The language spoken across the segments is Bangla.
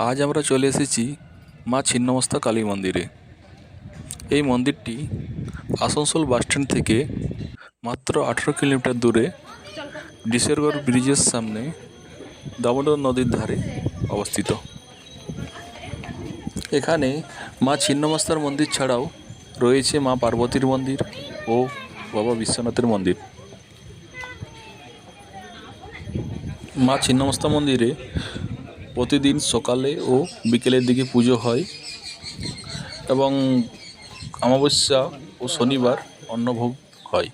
আজ আমরা চলে এসেছি মা ছিন্নমস্তা কালী মন্দিরে। এই মন্দিরটি আসানসোল বাসস্ট্যান্ড থেকে মাত্র আঠেরো কিলোমিটার দূরে ডিসেরগড় ব্রিজের সামনে দামোদর নদীর ধারে অবস্থিত। এখানে মা ছিন্নমস্তার মন্দির ছাড়াও রয়েছে মা পার্বতীর মন্দির ও বাবা বিশ্বনাথের মন্দির। মা ছিন্নমস্তা মন্দিরে প্রতিদিন সকালে ও বিকেলের দিকে পুজো হয় এবং অমাবস্যা ও শনিবার অন্নভোগ হয়।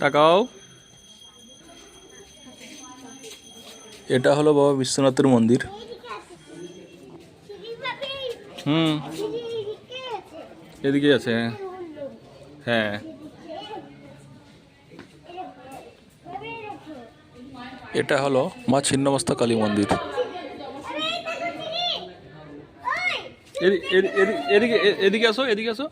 তাকাও। এটা হলো বাবা বিশ্বনাথের মন্দির। হুম। এদিকে আছে। হ্যাঁ। এটা হলো মা ছিন্নমস্তা কালী মন্দির। এদি- এদি- এদি- এদিকে এদিকে আসো এদিকে আসো।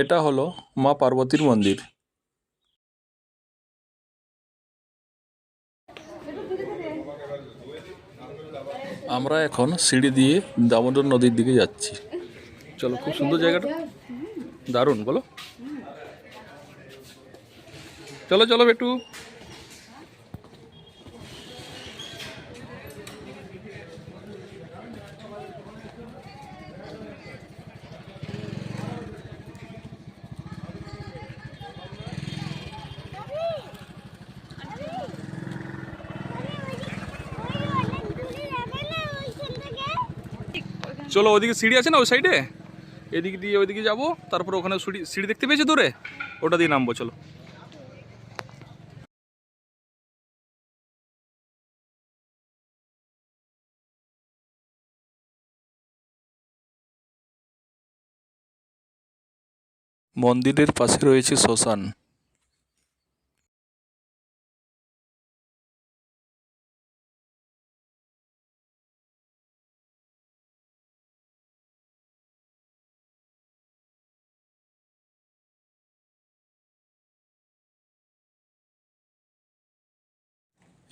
এটা হলো মা পার্বতীর মন্দির। আমরা এখন সিঁড়ি দিয়ে দামোদর নদীর দিকে যাচ্ছি। চলো, খুব সুন্দর জায়গাটা। দারুণ, বলো। চলো চলো, বেটু। চলো ওইদিকে সিঁড়ি আছে না ওই সাইডে? এদিক দিয়ে ওইদিকে যাব, তারপর ওখানে সিঁড়ি সিঁড়ি দেখতে পেয়েছ দূরে? ওটা দিয়ে নামবো, চলো। মন্দিরের পাশে রয়েছে শ্মশান।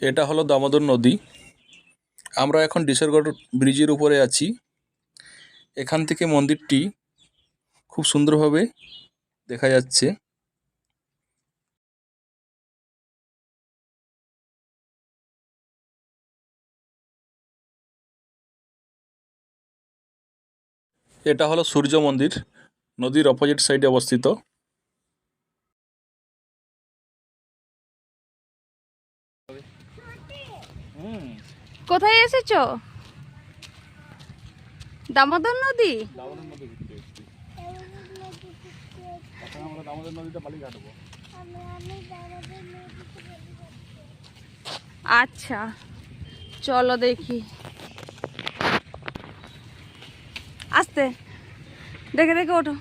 এটা হলো দামোদর নদী। আমরা এখন ডিসেরগড় ব্রিজের উপরে আছি। এখান থেকে মন্দিরটি খুব সুন্দরভাবে দেখা যাচ্ছে। এটা হলো সূর্য মন্দির, নদীর অপোজিট সাইডে অবস্থিত। কোথায় এসেছ? দামোদর নদী? আচ্ছা চলো দেখি। আস্তে, দেখে দেখে ওঠো।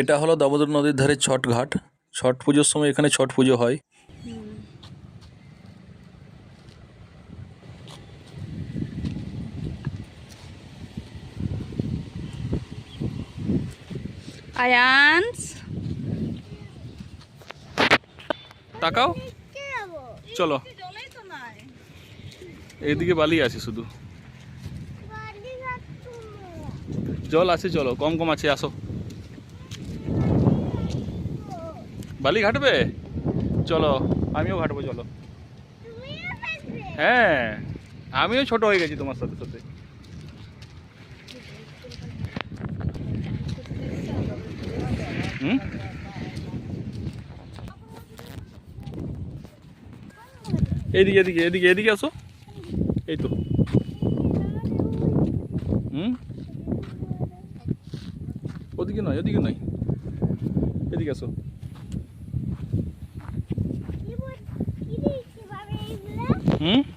এটা হলো দামোদর নদীর ধারে ছট ঘাট ছট পুজোর সময় এখানে ছট পুজো হয়। আয়ান্স। তাকাও। চলো। এইদিকে বালি আছে শুধু। জল আছে চলো। কম কম আছে আসো। বালি ঘাটবে? চলো। আমিও ঘাটবো চলো। হ্যাঁ আমিও ছোট হয়ে গেছি তোমার সাথে সাথে। হুম? এদিকে এদিকে এদিকে এদিকে আসো। এই তো। হুম? ওদিকে নয় ওদিকে নয়। এদিকে আসো। Hmm?